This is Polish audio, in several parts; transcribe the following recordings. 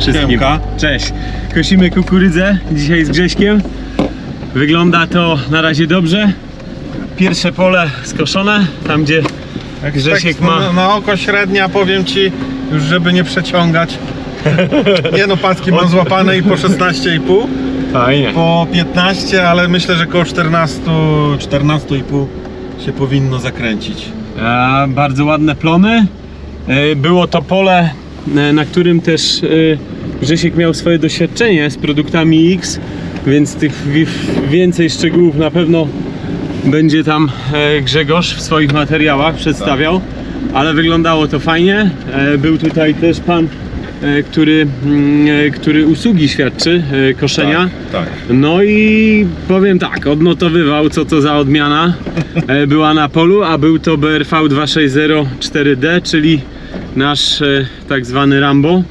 wszystkim. Siemka. Cześć. Kosimy kukurydzę dzisiaj z Grześkiem. Wygląda to na razie dobrze. Pierwsze pole skoszone, tam gdzie Grzesiek tak, ma... na, na oko średnia, powiem ci, już żeby nie przeciągać. Nie no, paski mam złapane i po 16,5, Fajnie. po 15, ale myślę, że koło 14, 14,5 się powinno zakręcić. A, bardzo ładne plony. E, Było to pole, e, na którym też e, Grzesiek miał swoje doświadczenie z produktami X, więc tych wi- więcej szczegółów na pewno będzie tam e, Grzegorz w swoich materiałach przedstawiał, ale wyglądało to fajnie. E, Był tutaj też pan, e, który, mm, który usługi świadczy koszenia. Tak, tak. No i powiem tak, odnotowywał co to za odmiana była na polu, a był to BRV 260 4D, czyli nasz tak zwany Rambo.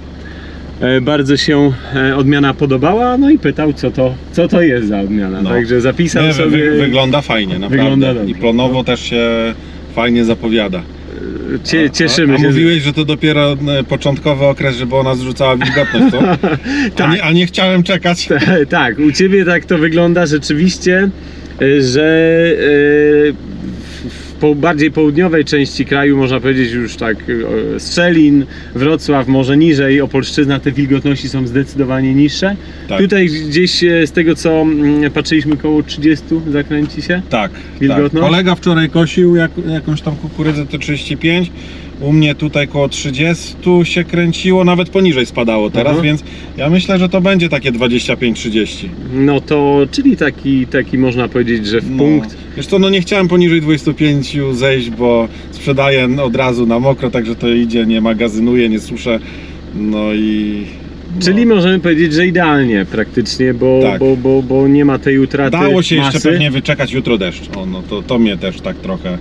E, Bardzo się e, odmiana podobała, no i pytał co to, co to jest za odmiana. No. Także zapisał Nie, sobie. wy, wygląda fajnie, naprawdę. Wygląda dobrze. I plonowo też się fajnie zapowiada. Cie, cieszymy a, a się. mówiłeś, że to dopiero e, początkowy okres, żeby ona zrzucała wilgotność, co? A, Tak. nie, a nie chciałem czekać. tak, u ciebie tak to wygląda rzeczywiście, e, że e, po bardziej południowej części kraju, można powiedzieć już tak e, Strzelin, Wrocław, może niżej, Opolszczyzna, te wilgotności są zdecydowanie niższe. Tak. Tutaj gdzieś e, z tego co mm, patrzyliśmy koło 30 zakręci się. Tak, Wilgotność? tak. Kolega wczoraj kosił jak, jakąś tam kukurydzę to 35. U mnie tutaj koło 30 się kręciło, nawet poniżej spadało teraz, Aha. więc ja myślę, że to będzie takie 25-30. No to, czyli taki, taki można powiedzieć, że w No. punkt. Wiesz co, no nie chciałem poniżej 25 zejść, bo sprzedaję od razu na mokro, także to idzie, nie magazynuję, nie suszę. No i. No. Czyli możemy powiedzieć, że idealnie praktycznie, bo, Tak. bo, bo, bo nie ma tej utraty Dało się masy. jeszcze pewnie wyczekać jutro deszcz. O, no to, to mnie też tak trochę.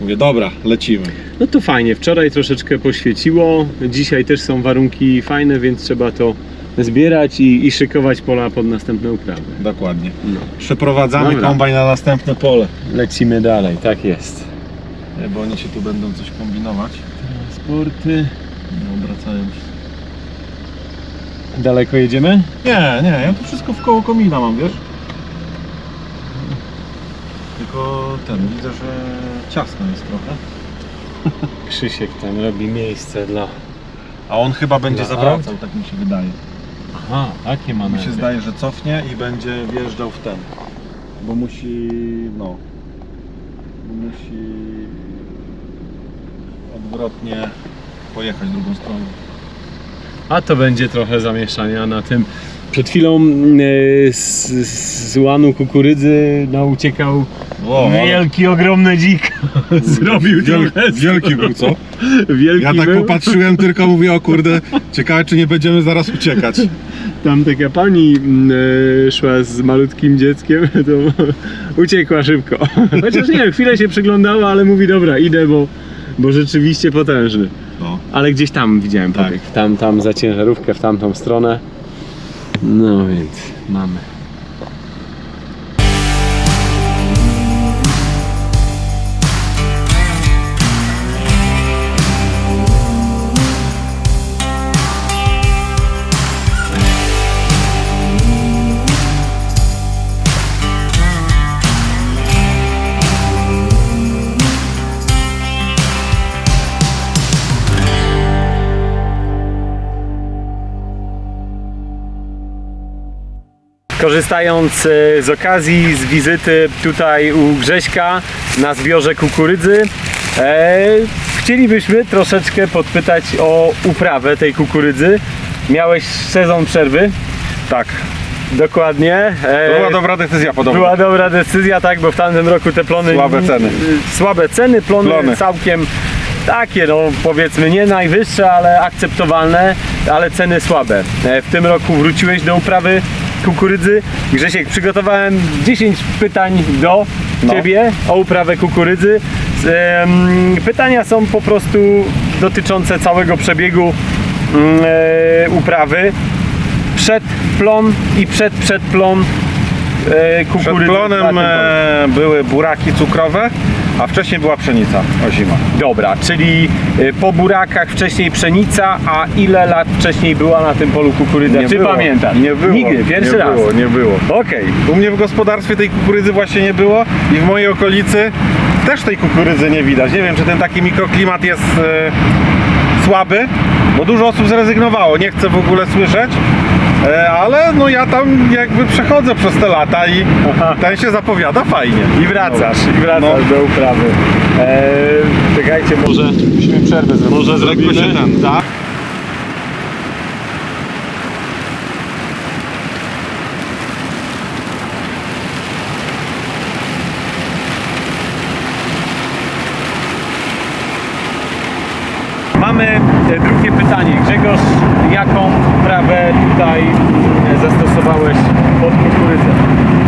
Mówię, dobra, lecimy. No to fajnie, wczoraj troszeczkę poświeciło, dzisiaj też są warunki fajne, więc trzeba to zbierać i, i szykować pola pod następne uprawy. Dokładnie. No. Przeprowadzamy Dobra. kombajn na następne pole. Lecimy dalej, tak jest. Nie, bo oni się tu będą coś kombinować. Sporty. No, obracają się. Daleko jedziemy? Nie, nie, ja tu wszystko w koło komina mam, wiesz? Tylko ten, widzę, że ciasno jest trochę. Krzysiek tam robi miejsce dla... A on chyba będzie Dla zawracał, tak mi się wydaje. Aha, takie Mi mamy. się zdaje, że cofnie i będzie wjeżdżał w ten. Bo musi, no, musi odwrotnie pojechać drugą stroną. A to będzie trochę zamieszania na tym. Przed chwilą e, z, z łanu kukurydzy no, uciekał O, ale- wielki, ogromny dzik. Zrobił Wiel, trochę. wielki był, co? Wielki Ja tak był. popatrzyłem, tylko mówię, o kurde, ciekawe czy nie będziemy zaraz uciekać. Tam taka pani mm, e, szła z malutkim dzieckiem, to uciekła szybko. Chociaż nie, chwilę się przyglądała, ale mówi dobra, idę, bo, bo rzeczywiście potężny. No. Ale gdzieś tam widziałem Tak. pobieg. Tam, tam za ciężarówkę w tamtą stronę. No więc mamy. Korzystając e, z okazji, z wizyty tutaj u Grześka na zbiorze kukurydzy, e, chcielibyśmy troszeczkę podpytać o uprawę tej kukurydzy. Miałeś sezon przerwy, Tak, dokładnie. E, była dobra decyzja podobno. była dobra decyzja, tak, bo w tamtym roku te plony. Słabe ceny. Słabe ceny, plony, Plony. całkiem takie, no powiedzmy nie najwyższe, ale akceptowalne, ale ceny słabe. E, W tym roku wróciłeś do uprawy kukurydzy. Grzesiek, przygotowałem 10 pytań do No. Ciebie o uprawę kukurydzy. Pytania są po prostu dotyczące całego przebiegu mm, e, uprawy. Przed plon i przed przedplon e, kukurydzy. Przed plonem e, były buraki cukrowe, a wcześniej była pszenica ozima. Dobra, czyli y, po burakach wcześniej pszenica, a ile lat wcześniej była na tym polu kukurydza? Nie Czy było. pamiętasz? Nie było. Nigdy, pierwszy nie raz. Było, nie było. Okej. U mnie w gospodarstwie tej kukurydzy właśnie nie było i w mojej okolicy też tej kukurydzy nie widać. Nie wiem, czy ten taki mikroklimat jest e, słaby, bo dużo osób zrezygnowało, nie chcę w ogóle słyszeć. E, ale no ja tam jakby przechodzę przez te lata i Aha. ten się zapowiada fajnie. I wracasz, i wracasz No. do uprawy. Eee, czekajcie, może Musimy przerwę zrobić. Może zrobimy? się ten, tak? Mamy e, drugie pytanie. Grzegorz, jaką trawę tutaj e, zastosowałeś pod kukurydzę?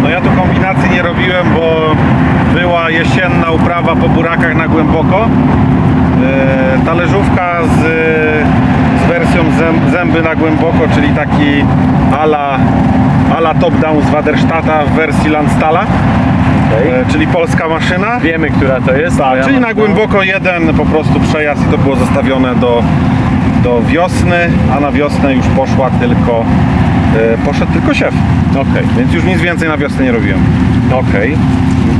No ja tu kombinacji nie robiłem, bo była jesienna uprawa po burakach na głęboko. E, Talerzówka z, z wersją zęb, zęby na głęboko, czyli taki ala, ala top-down z Waderstata w wersji Landstala, e, czyli polska maszyna. Wiemy, która to jest. Tak, czyli na głęboko jeden po prostu przejazd i to było zostawione do, do wiosny, a na wiosnę już poszła tylko, e, poszedł tylko siew. Okej, Więc już nic więcej na wiosnę nie robiłem. okej.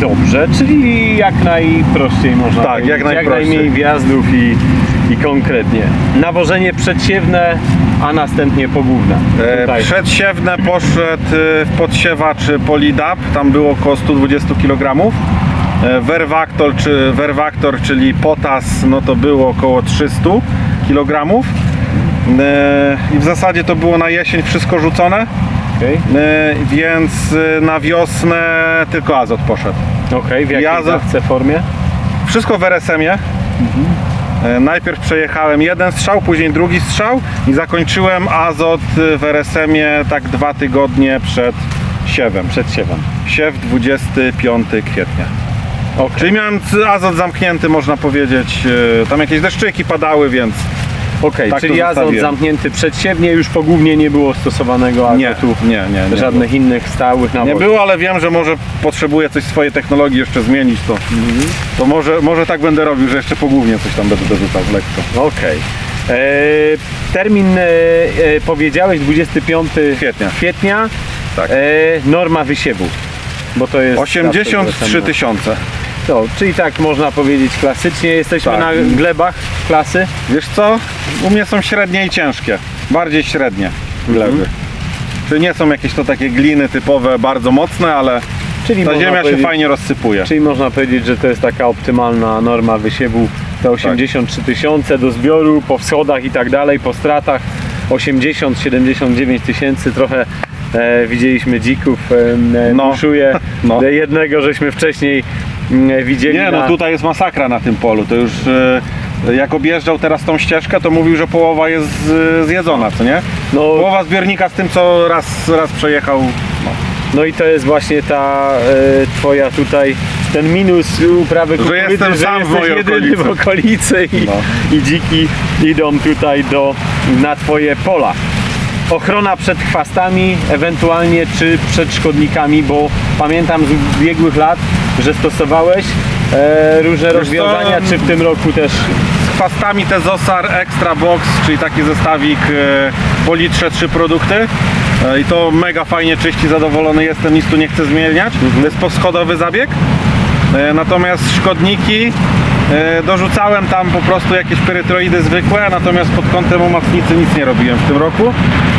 Dobrze, czyli jak najprościej można Tak, powiedzieć. jak najprościej. najmniej wjazdów i, i konkretnie. Nawożenie przedsiewne, a następnie pogłówne. E. Przedsiewne poszedł e, w podsiewacz Polidap, tam było około 120 kg. Werwaktor, czy, Werwaktor, czyli potas, no to było około 300 kg. E, I w zasadzie to było na jesień wszystko rzucone, Okej, e, więc e, na wiosnę tylko azot poszedł. Okej, w jakiej Ja formie? Wszystko w RSM-ie. E, Najpierw przejechałem jeden strzał, później drugi strzał i zakończyłem azot w RSM-ie tak dwa tygodnie przed siewem. Przed siewem. Siew 25 kwietnia. Okej. Czyli miałem azot zamknięty, można powiedzieć. e, Tam jakieś deszczyki padały, więc Okej, Tak to czyli zostawiłem. zamknięty przedsiewnie, już pogłównie nie było stosowanego nie, azotu. nie, nie. nie Żadnych innych stałych Nie nawozów. było, ale wiem, że może potrzebuję coś swojej technologii jeszcze zmienić, to, to może, może tak będę robił, że jeszcze pogłównie coś tam będę dorzucał lekko. Okej. E, Termin e, e, powiedziałeś 25 Kwietnia. kwietnia. Tak. E, norma wysiewu. Bo to jest 83 tysiące. To, czyli tak można powiedzieć klasycznie. Jesteśmy Tak. na glebach klasy. Wiesz co? U mnie są średnie i ciężkie. Bardziej średnie gleby. Mhm. Czyli nie są jakieś to takie gliny typowe, bardzo mocne, ale Czyli ta można ziemia się powiedzieć- fajnie rozsypuje. Czyli można powiedzieć, że to jest taka optymalna norma wysiewu. Te 83 tysiące do zbioru po wschodach i tak dalej, po stratach 80-79 tysięcy. Trochę e, widzieliśmy dzików, e, No. buszuje. No. E, Jednego żeśmy wcześniej widzieli. Nie, na... no tutaj jest masakra na tym polu. To już e, jak objeżdżał teraz tą ścieżkę, to mówił, że połowa jest e, zjedzona, co nie? no, Połowa zbiornika z tym, co raz, raz przejechał. No. no i to jest właśnie ta e, twoja tutaj, ten minus uprawy kukurydzy, jestem że sam w jesteś jedyny w okolicy i, No. i dziki idą tutaj do, na twoje pola. Ochrona przed chwastami, ewentualnie czy przed szkodnikami, bo pamiętam z ubiegłych lat, że stosowałeś e, różne rozwiązania, czy w tym roku też Z chwastami te Zosar Extra Box, czyli taki zestawik e, po litrze trzy produkty. E, I to mega fajnie czyści, zadowolony jestem, nic tu nie chcę zmieniać. To jest powschodowy zabieg. E, Natomiast szkodniki dorzucałem tam po prostu jakieś perytroidy zwykłe, natomiast pod kątem umacnicy nic nie robiłem w tym roku,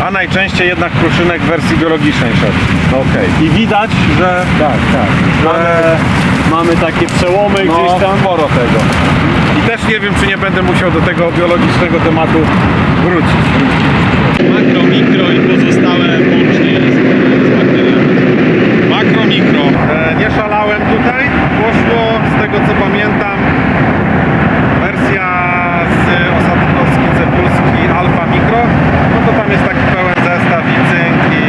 a najczęściej jednak kruszynek w wersji biologicznej szedł. Okej. I widać, że Tak, tak. Mamy, e, mamy takie przełomy no, gdzieś tam. sporo tego. I też nie wiem, czy nie będę musiał do tego biologicznego tematu wrócić. Makro, mikro i pozostałe łącznie z, z bakteriami. Makro, mikro. E, nie szalałem tutaj. Poszło, z tego co pamiętam, wersja z Osadkowski, Cebulski Alfa Mikro. No to tam jest taki pełen zestaw i cynk, i,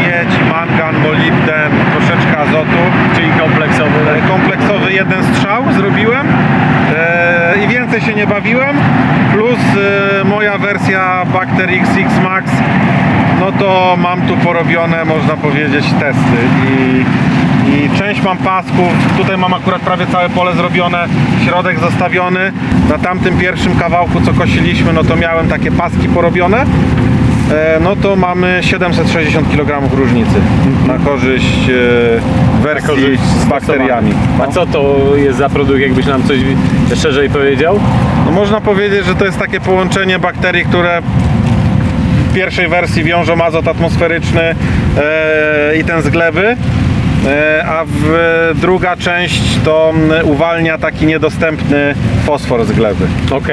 i miedź, i mangan, molibden, troszeczkę azotu. Czyli kompleksowy. E, kompleksowy jeden strzał zrobiłem e, i więcej się nie bawiłem plus e, moja wersja Bacter XX Max no to mam tu porobione, można powiedzieć, testy i, i część mam pasków, tutaj mam akurat prawie całe pole zrobione, środek zostawiony. Na tamtym pierwszym kawałku, co kosiliśmy, no to miałem takie paski porobione. E, No to mamy 760 kg różnicy na korzyść e, wersji korzyść z bakteriami. A co to jest za produkt, jakbyś nam coś szerzej powiedział? No można powiedzieć, że to jest takie połączenie bakterii, które w pierwszej wersji wiążą azot atmosferyczny e, i ten z gleby, a w, druga część to uwalnia taki niedostępny fosfor z gleby.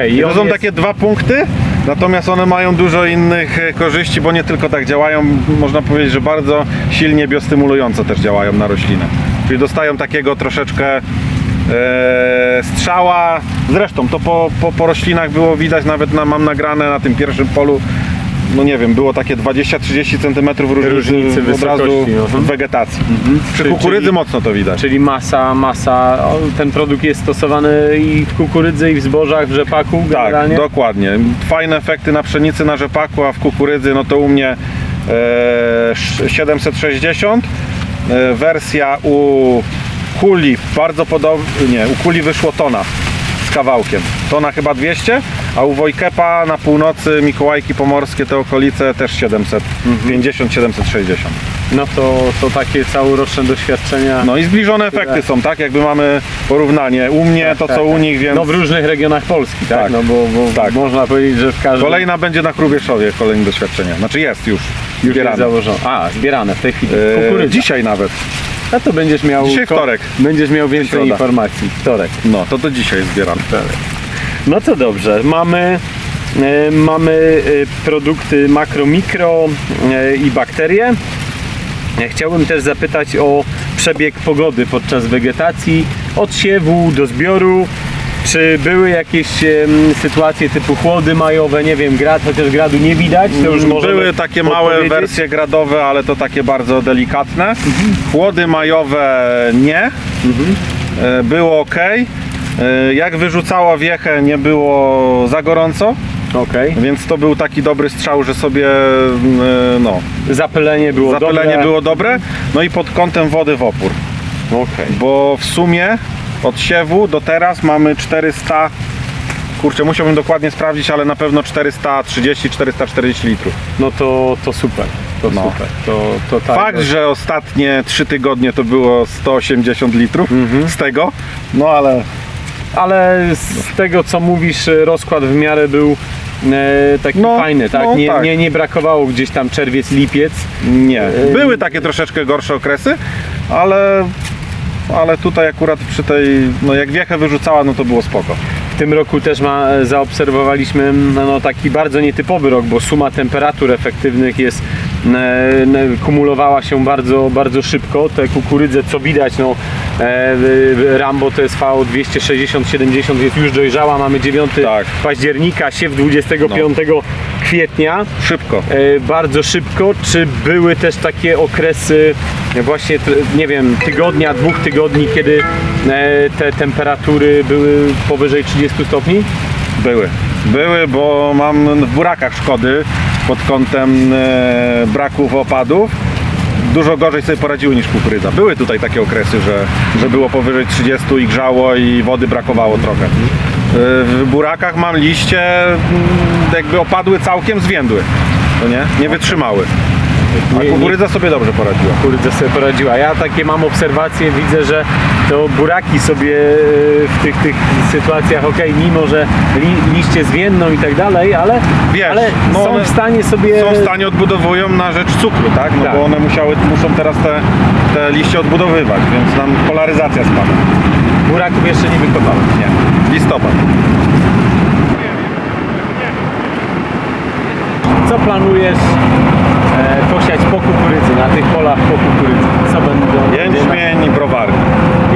I to są jest... takie dwa punkty, natomiast one mają dużo innych e, korzyści, bo nie tylko tak działają, można powiedzieć, że bardzo silnie biostymulująco też działają na roślinę. Czyli dostają takiego troszeczkę e, strzała. Zresztą to po, po, po roślinach było widać, nawet na, mam nagrane na tym pierwszym polu. No nie wiem, było takie 20-30 cm różnicy, Różnicy od razu mhm. w wegetacji. Przy Czyli- kukurydzy czyli- mocno to widać. Czyli masa, masa, ten produkt jest stosowany i w kukurydzy, i w zbożach, w rzepaku Tak, generalnie? dokładnie. Fajne efekty na pszenicy, na rzepaku, a w kukurydzy no to u mnie e, sz- 760. E, wersja u kuli bardzo podobnie, nie, u kuli wyszło tona kawałkiem. Tona chyba 200, a u Wojkepa na północy Mikołajki Pomorskie te okolice też 750-760. No to, to takie całoroczne doświadczenia. No i zbliżone efekty są, tak? Jakby mamy porównanie u mnie, to tak, co u tak. nich, więc No w różnych regionach Polski, tak? Tak. No bo, bo Tak. można powiedzieć, że w każdym kolejna będzie na Krubieszowie, kolejne doświadczenie. Znaczy jest już, już zbierane. jest założone. A, zbierane w tej chwili. E, Kukurydza. dzisiaj nawet. A to będziesz miał. Dzisiaj wtorek. Będziesz miał więcej Środa. informacji. Wtorek. No, to to dzisiaj zbieram. No to dobrze. Mamy, e, mamy e, produkty makro, mikro e, i bakterie. Chciałbym też zapytać o przebieg pogody podczas wegetacji, od siewu do zbioru. Czy były jakieś em, sytuacje typu chłody majowe, nie wiem, grad, chociaż gradu nie widać, to już możemy Były takie małe wersje gradowe, ale to takie bardzo delikatne. Chłody majowe nie. E, Było ok. Jak wyrzucała wiechę, nie było za gorąco, Okej. więc to był taki dobry strzał, że sobie mm, e, no, Zapylenie było zapylenie dobre. było dobre. No i pod kątem wody w opór. Okej. bo w sumie od siewu do teraz mamy 400 kurczę musiałbym dokładnie sprawdzić, ale na pewno 430-440 litrów. No to, to super. To No. super. To, to tak. Fakt, że ostatnie 3 tygodnie to było 180 litrów Mhm. z tego, no ale Ale z tego co mówisz, rozkład w miarę był e, taki No, fajny, tak? no nie, tak. Nie, nie brakowało gdzieś tam czerwiec, lipiec. nie. Były takie troszeczkę gorsze okresy, ale ale tutaj akurat przy tej, no jak wiechę wyrzucała, no to było spoko. W tym roku też ma, zaobserwowaliśmy no, no, taki bardzo nietypowy rok, bo suma temperatur efektywnych jest e, e, kumulowała się bardzo, bardzo szybko. Te kukurydze, co widać, no, e, Rambo TSV 260-70 jest już dojrzała, mamy 9 Tak. października, siew 25 kwietnia. Szybko. E, bardzo szybko. Czy były też takie okresy, właśnie, nie wiem, tygodnia, dwóch tygodni, kiedy e, te temperatury były powyżej 30 stopni? Były. Były, bo mam w burakach szkody pod kątem e, braków opadów. Dużo gorzej sobie poradziły niż kukurydza. Były tutaj takie okresy, że, że było powyżej 30 i grzało i wody brakowało trochę. W burakach mam liście, mm, jakby opadły całkiem, zwiędły. To nie? Nie wytrzymały. A kukurydza sobie dobrze poradziła. Kukurydza sobie poradziła. Ja takie mam obserwacje, widzę, że to buraki sobie e, w tych, tych sytuacjach, ok, mimo że li, liście zwienną i tak dalej, ale, Wiesz, ale no są w stanie sobie... Są w stanie odbudowują na rzecz cukru, tak? No Tak. bo one musiały, muszą teraz te, te liście odbudowywać, więc nam polaryzacja spada. Buraków jeszcze nie wykopałem. Nie. Listopad. Co planujesz e, posiać po kukurydzy, na tych polach po kukurydzy? Co będą? Jęczmień i browary.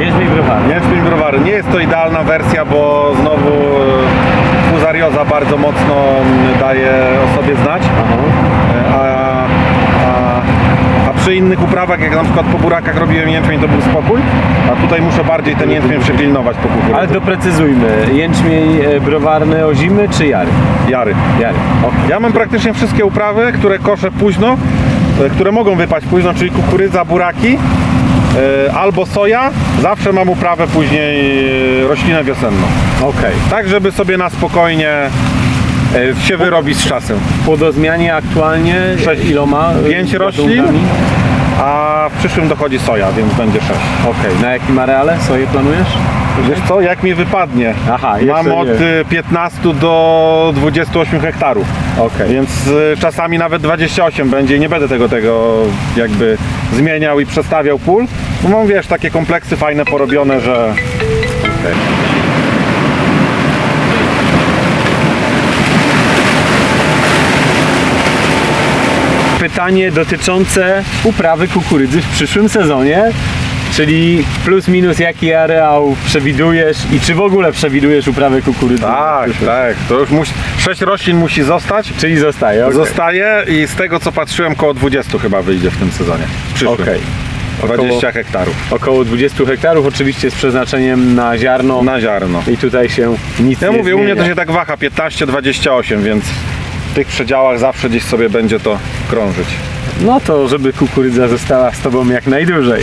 Jęczmień browary. Jęczmień i browary. Nie jest to idealna wersja, bo znowu e, fuzarioza bardzo mocno daje o sobie znać. Aha. E, A, a, a przy innych uprawach, jak na przykład po burakach robiłem jęczmień, to był spokój. A tutaj muszę bardziej ten jęczmień przepilnować po kukurydzy. Ale doprecyzujmy, jęczmień e, browarny ozimy czy jary? Jary. Jary. Ja mam praktycznie wszystkie uprawy, które koszę późno, e, które mogą wypaść późno, czyli kukurydza, buraki e, albo soja, zawsze mam uprawę później e, roślinę wiosenną. Okej. Tak, żeby sobie na spokojnie e, się wyrobić z czasem. Płodozmianie aktualnie Sześć. iloma? y, Pięć roślin. gatunkami? A w przyszłym dochodzi soja, więc będzie 6. Okej. Na jakim areale soję planujesz? Wiesz co, jak mi wypadnie? Aha, jeszcze Mam od nie. y, 15 do 28 hektarów. Okej. Więc y, czasami nawet 28 będzie i nie będę tego tego jakby zmieniał i przestawiał pól. Bo mam wiesz, takie kompleksy fajne porobione, że Pytanie dotyczące uprawy kukurydzy w przyszłym sezonie. Czyli plus minus jaki areał przewidujesz i czy w ogóle przewidujesz uprawę kukurydzy? tak, tak. To już musi, 6 roślin musi zostać. Czyli zostaje, okej. Zostaje i z tego co patrzyłem koło 20 chyba wyjdzie w tym sezonie. W przyszłym. Okej. 20 hektarów Około 20 hektarów, oczywiście z przeznaczeniem na ziarno. na ziarno. I tutaj się nic Ja nie mówię, u mnie zmienia. to się tak waha 15-28, więc w tych przedziałach zawsze gdzieś sobie będzie to krążyć. No to, żeby kukurydza została z Tobą jak najdłużej.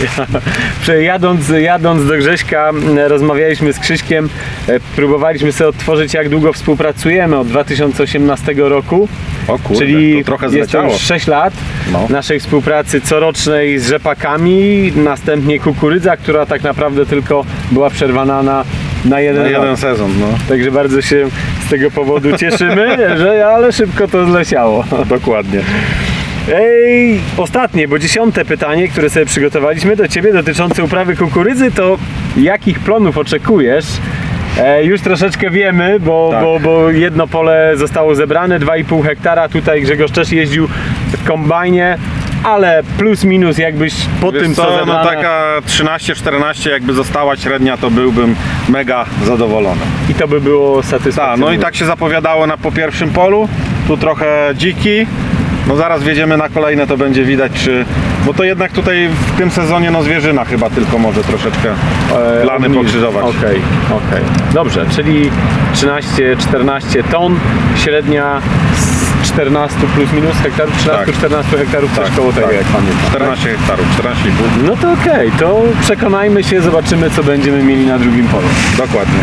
Jadąc, jadąc do Grześka, m, rozmawialiśmy z Krzyśkiem, e, próbowaliśmy sobie odtworzyć, jak długo współpracujemy od 2018 roku. O kurde, Czyli to trochę jest to już 6 lat No. naszej współpracy corocznej z rzepakami, następnie kukurydza, która tak naprawdę tylko była przerwana na, na jeden, Na jeden sezon, no. Także bardzo się z tego powodu cieszymy, że ale szybko to zleciało. Dokładnie. Ej, ostatnie, bo dziesiąte pytanie, które sobie przygotowaliśmy do Ciebie dotyczące uprawy kukurydzy, to jakich plonów oczekujesz? E, już troszeczkę wiemy, bo, Tak. bo, bo jedno pole zostało zebrane, 2,5 hektara, tutaj Grzegorz też jeździł w kombajnie, ale plus minus jakbyś po Wiesz tym co, co no zebrane taka 13-14 jakby została średnia, to byłbym mega zadowolony. i to by było satysfakcjonujące. Tak, no i tak się zapowiadało na po pierwszym polu, tu trochę dziki, no zaraz wjedziemy na kolejne, to będzie widać czy... Bo to jednak tutaj w tym sezonie no zwierzyna chyba tylko może troszeczkę E, plany obniż- pokrzyżować. Okej, okej. Dobrze, czyli 13-14 ton, średnia z 14 plus minus hektarów, 13-14 hektarów, coś koło tego jak pamiętam. 14 hektarów, 14,5. No to okej, to przekonajmy się, zobaczymy co będziemy mieli na drugim polu. Dokładnie.